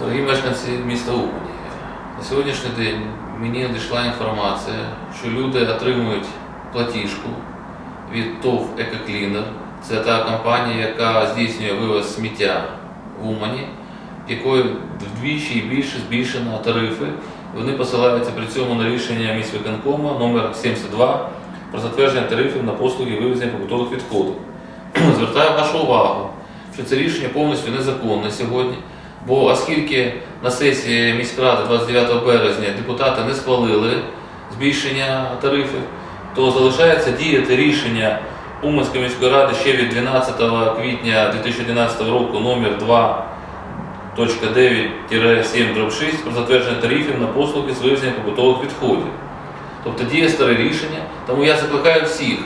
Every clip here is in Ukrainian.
Дорогі мешканці міста Умані, на сьогоднішній день мені надійшла інформація, що люди отримують платіжку від ТОВ «Екоклінер». Це та компанія, яка здійснює вивоз сміття в Умані, в якої вдвічі і більше збільшено тарифи. Вони посилаються при цьому на рішення міськвиконкому номер 72 про затвердження тарифів на послуги вивезення побутових відходів. Звертаю вашу увагу, що це рішення повністю незаконне сьогодні, бо оскільки на сесії міськради 29 березня депутати не схвалили збільшення тарифів, то залишається діяти рішення Уманської міської ради ще від 12 квітня 2011 року номер 2 9-7 про затвердження тарифів на послуги з вивезення побутових відходів. Тобто діє старе рішення, тому я закликаю всіх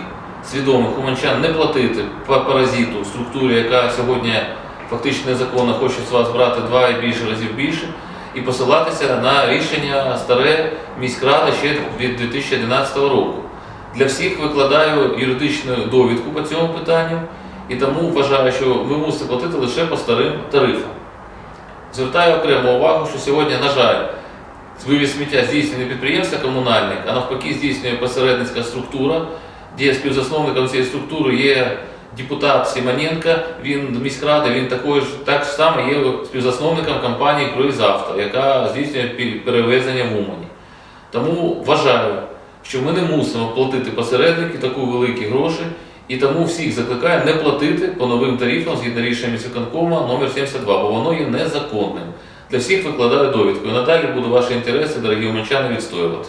свідомих уманчан не платити па- паразиту структурі, яка сьогодні фактично незаконно хоче з вас брати два і більше разів більше, і посилатися на рішення старе міськради ще від 2011 року. Для всіх викладаю юридичну довідку по цьому питанню, і тому вважаю, що ви мусите платити лише по старим тарифам. Звертаю окрему увагу, що сьогодні, на жаль, вивіз сміття здійснює не підприємство комунальник, а навпаки здійснює посередницька структура, де співзасновником цієї структури є депутат Сімоненко, він міськради, він також так само є співзасновником компанії «Круїзавто», яка здійснює перевезення в Умані. Тому вважаю, що ми не мусимо платити посередники таку великі гроші, і тому всіх закликаю не платити по новим тарифам згідно рішення міськвиконкому номер 72, бо воно є незаконним. Для всіх викладаю довідку. І надалі буду ваші інтереси, дорогі уманчани, відстоювати.